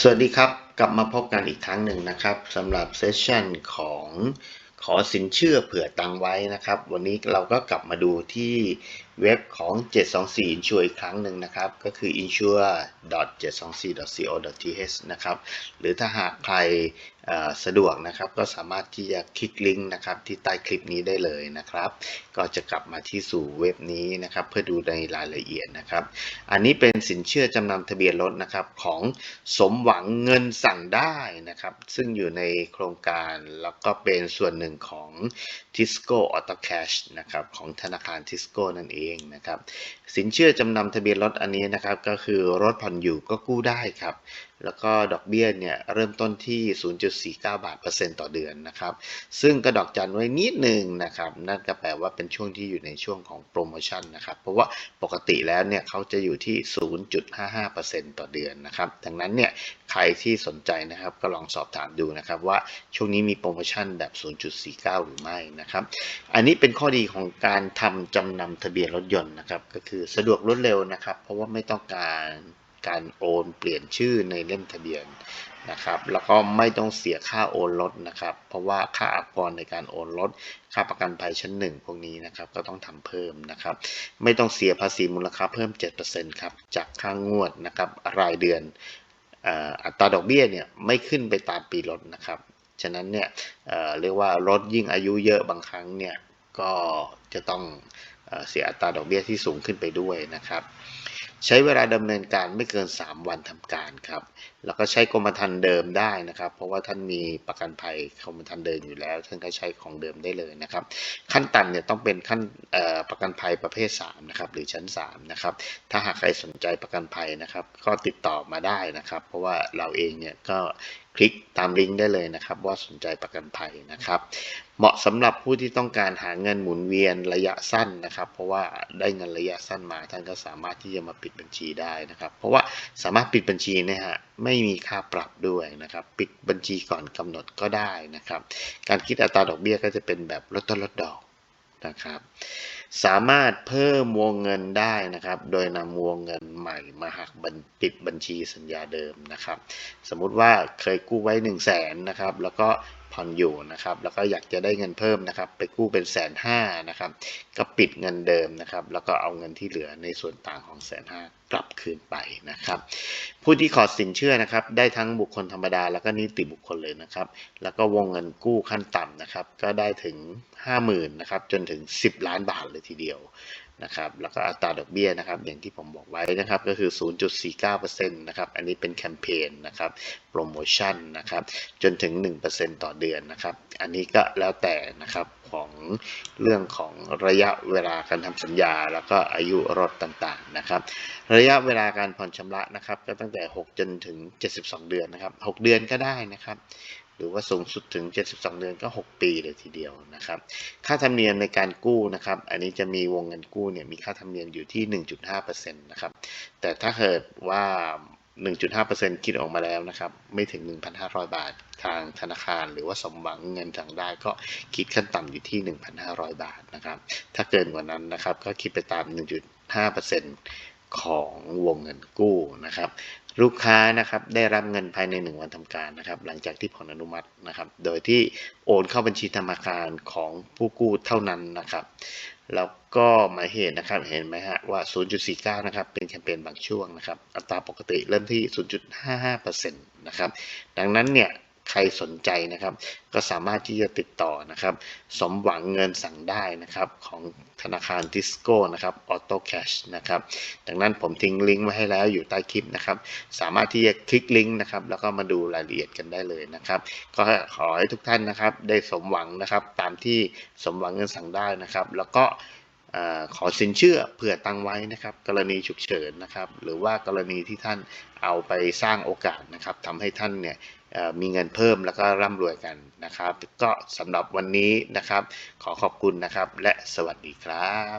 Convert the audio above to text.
สวัสดีครับ กลับมาพบกันอีกครั้งหนึ่งนะครับสำหรับเซสชันของขอสินเชื่อเผื่อตังไว้นะครับ วันนี้เราก็กลับมาดูที่เว็บของ 724 Insure อีกครั้งหนึ่งนะครับ ก็คือ insure.724.co.th นะครับ หรือถ้าหากใครสะดวกนะครับ ก็สามารถที่จะคลิกลิงก์นะครับที่ใต้คลิปนี้ได้เลยนะครับ ก็จะกลับมาที่สู่เว็บนี้นะครับ เพื่อดูในรายละเอียดนะครับ อันนี้เป็นสินเชื่อจำนำทะเบียนรถนะครับของสมหวังเงินสั่งได้นะครับ ซึ่งอยู่ในโครงการแล้วก็เป็นส่วนหนึ่งของ Tisco Auto Cash นะครับของธนาคาร Tisco นั่นเองนะครับ สินเชื่อจำนำทะเบียนรถอันนี้นะครับ ก็คือรถผ่อนอยู่ก็กู้ได้ครับ แล้วก็ดอกเบี้ยเนี่ยเริ่มต้นที่ 0.49 บาทเปอร์เซ็นต์ต่อเดือนนะครับ ซึ่งก็ดอกจันไว้นิดหนึ่งนะครับ นั่นก็แปลว่าเป็นช่วงที่อยู่ในช่วงของโปรโมชั่นนะครับ เพราะว่าปกติแล้วเนี่ยเขาจะอยู่ที่ 0.55%ต่อเดือนนะครับ ดังนั้นเนี่ย ใครที่สนใจนะครับก็ลองสอบถามดูนะครับว่าช่วงนี้มีโปรโมชั่นแบบ 0.49 หรือไม่นะครับ อันนี้เป็นข้อดีของการทำจำนำทะเบียนรถยนต์นะครับ ก็คือสะดวกรวดเร็วนะครับ เพราะว่าไม่ต้องการการโอนเปลี่ยนชื่อในเล่มทะเบียนนะครับ แล้วก็ไม่ต้องเสียค่าโอนรถนะครับ เพราะว่าค่าอากรในการโอนรถ ค่าประกันภัยชั้นหนึ่งพวกนี้นะครับก็ต้องทำเพิ่มนะครับ ไม่ต้องเสียภาษีมูลค่าเพิ่ม 7%ครับ จากค่างวดนะครับรายเดือน อัตราดอกเบี้ยเนี่ยไม่ขึ้นไปตามปีรถนะครับ ฉะนั้นเนี่ยเเรียกว่ารถยิ่งอายุเยอะบางครั้งเนี่ยก็จะต้องเอเสียอัตราดอกเบี้ยที่สูงขึ้นไปด้วยนะครับ ใช้เวลาดำเนินการไม่เกิน 3 วันทำการครับ แล้วก็ใช้กรมธรรม์เดิมได้นะครับ เพราะว่าท่านมีประกันภัยกรมธรรม์เดิมอยู่แล้ว ท่านก็ใช้ของเดิมได้เลยนะครับ ขั้นต่ำเนี่ยต้องเป็นขั้นประกันภัยประเภท3นะครับหรือชั้น3นะครับ ถ้าหากใครสนใจประกันภัยนะครับ ก็ติดต่อมาได้นะครับ เพราะว่าเราเองเนี่ยก็ คลิกตามลิงก์ได้เลยนะครับ ว่าสนใจประกันภัยนะครับ เหมาะสำหรับผู้ที่ต้องการหาเงินหมุนเวียนระยะสั้นนะครับ เพราะว่าได้เงินระยะสั้นมาท่านก็สามารถที่จะมาปิดบัญชีได้นะครับ เพราะว่าสามารถปิดบัญชีเนี่ยฮะไม่มีค่าปรับด้วยนะครับ ปิดบัญชีก่อนกำหนดก็ได้นะครับ การคิดอัตราดอกเบี้ยก็จะเป็นแบบลดต้นลดดอกนะครับ สามารถเพิ่มวงเงินได้นะครับ โดยนำวงเงินใหม่มาหักบัญปิดบัญชีสัญญาเดิมนะครับ สมมุติว่าเคยกู้ไว้ 1 0 0 0 0แสนนะครับ แล้วก็ ผ่อนอยู่นะครับ แล้วก็อยากจะได้เงินเพิ่มนะครับ ไปกู้เป็นแสนห้านะครับ ก็ปิดเงินเดิมนะครับ แล้วก็เอาเงินที่เหลือในส่วนต่างของแสนห้ากลับคืนไปนะครับ ผู้ที่ขอสินเชื่อนะครับ ได้ทั้งบุคคลธรรมดา แล้วก็นิติบุคคลเลยนะครับ แล้วก็วงเงินกู้ขั้นต่ำนะครับ ก็ได้ถึง 50,000นะครับ จนถึง 10 ล้านบาทเลยทีเดียวนะครับแล้วก็อัตราดอกเบี้ยนะครับอย่างที่ผมบอกไว้นะครับก็คือ 0.49%นะครับอันนี้เป็นแคมเปญนะครับโปรโมชั่นนะครับจนถึง 1%ต่อเดือนนะครับอันนี้ก็แล้วแต่นะครับของเรื่องของระยะเวลาการทำสัญญา แล้วก็อายุรถต่างๆนะครับระยะเวลาการผ่อนชำระนะครับก็ตั้งแต่ 6 จนถึง 72 เดือนนะครับ 6 เดือนก็ได้นะครับ รือว่าสูงสุดถึง 72 เดือนก็ 6 ปีเลยทีเดียวนะครับ ค่าธรรมเนียมในการกู้นะครับ อันนี้จะมีวงเงินกู้เนี่ยมีค่าธรรมเนียมอยู่ที่ 1.5%นะครับ แต่ถ้าเกิดว่า 1.5%คิดออกมาแล้วนะครับ ไม่ถึง 1,500 บาททางธนาคาร หรือว่าสมหวังเงินทางได้ก็คิดขั้นต่ำอยู่ที่ 1,500 บาทนะครับ ถ้าเกินกว่านั้นนะครับก็คิดไปตาม 1.5%ของวงเงินกู้นะครับ ลูกค้านะครับได้รับเงินภายใน 1 วันทำการนะครับ หลังจากที่ผ่อนอนุมัตินะครับ โดยที่โอนเข้าบัญชีธนาคารของผู้กู้เท่านั้นนะครับแล้วก็หมายเหตุนะครับเห็นไหมฮะว่า 0.49 นะครับ เป็นแคมเปญบางช่วงนะครับ อัตราปกติเริ่มที่ 0.55%นะครับ ดังนั้นเนี่ย ใครสนใจนะครับ ก็สามารถที่จะติดต่อนะครับ สมหวังเงินสั่งได้นะครับของธนาคารทิสโก้นะครับออโต้แคชนะครับดังนั้นผมทิ้งลิงก์ไว้ให้แล้วอยู่ใต้คลิปนะครับ สามารถที่จะคลิกลิงก์นะครับ แล้วก็มาดูรายละเอียดกันได้เลยนะครับ ก็ขอให้ทุกท่านนะครับ ได้สมหวังนะครับตามที่สมหวังเงินสั่งได้นะครับ แล้วก็ขอสินเชื่อเผื่อตังไว้นะครับ กรณีฉุกเฉินนะครับ หรือว่ากรณีที่ท่านเอาไปสร้างโอกาสนะครับทำให้ท่านเนี่ย มีเงินเพิ่มแล้วก็ร่ำรวยกันนะครับ ก็สำหรับวันนี้นะครับ ขอขอบคุณนะครับ และสวัสดีครับ